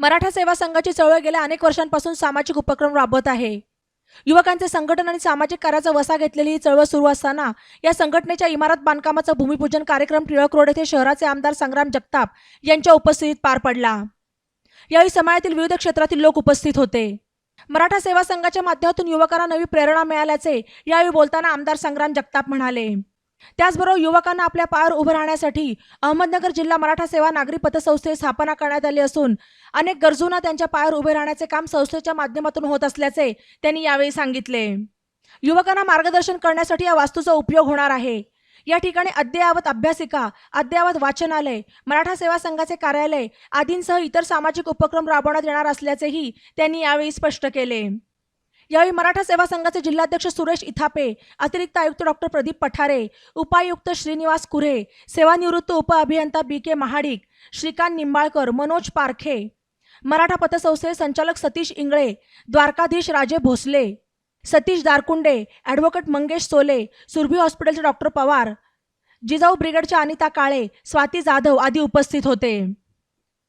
मराठा सेवा संघाची चळवळ गेल्या अनेक वर्षांपासून सामाजिक उपक्रम राबवत आहे. युवकांचे संघटन आणि सामाजिक कार्याचा वसा घेतलेली ही चळवळ सुरू असताना या संघटनेच्या इमारत बांधकामाचा भूमिपूजन कार्यक्रम टिळक रोड येथे शहराचे आमदार संग्राम जगताप यांच्या उपस्थितीत पार पडला. यावेळी समाजातील विविध क्षेत्रातील लोक उपस्थित होते. मराठा सेवा संघाच्या माध्यमातून युवकांना नवी प्रेरणा मिळाल्याचे यावेळी बोलताना आमदार संग्राम जगताप म्हणाले. त्याचबरोबर युवकांना आपल्या पायावर उभं राहण्यासाठी अहमदनगर जिल्हा मराठा सेवा नागरी पतसंस्थेची स्थापना करण्यात आली असून अनेक गरजूंना त्यांच्या पायावर उभे राहण्याचे काम संस्थेच्या माध्यमातून होत असल्याचे त्यांनी यावेळी सांगितले. युवकांना मार्गदर्शन करण्यासाठी या वास्तूचा उपयोग होणार आहे. या ठिकाणी अद्ययावत अभ्यासिका अद्ययावत वाचनालय मराठा सेवा संघाचे कार्यालय आदींसह इतर सामाजिक उपक्रम राबवण्यात येणार असल्याचेही त्यांनी यावेळी स्पष्ट केले. यावेळी मराठा सेवा संघाचे जिल्हाध्यक्ष सुरेश इथापे अतिरिक्त आयुक्त डॉक्टर प्रदीप पठारे उपायुक्त श्रीनिवास कुरे सेवानिवृत्त उपअभियंता बी के महाडिक श्रीकांत निंबाळकर मनोज पारखे. मराठा पतसंस्थेचे संचालक सतीश इंगळे द्वारकाधीश राजे भोसले सतीश दारकुंडे ॲडव्होकेट मंगेश सोले सुरभी हॉस्पिटलचे डॉक्टर पवार जिजाऊ ब्रिगेडच्या अनिता काळे स्वाती जाधव आदी उपस्थित होते.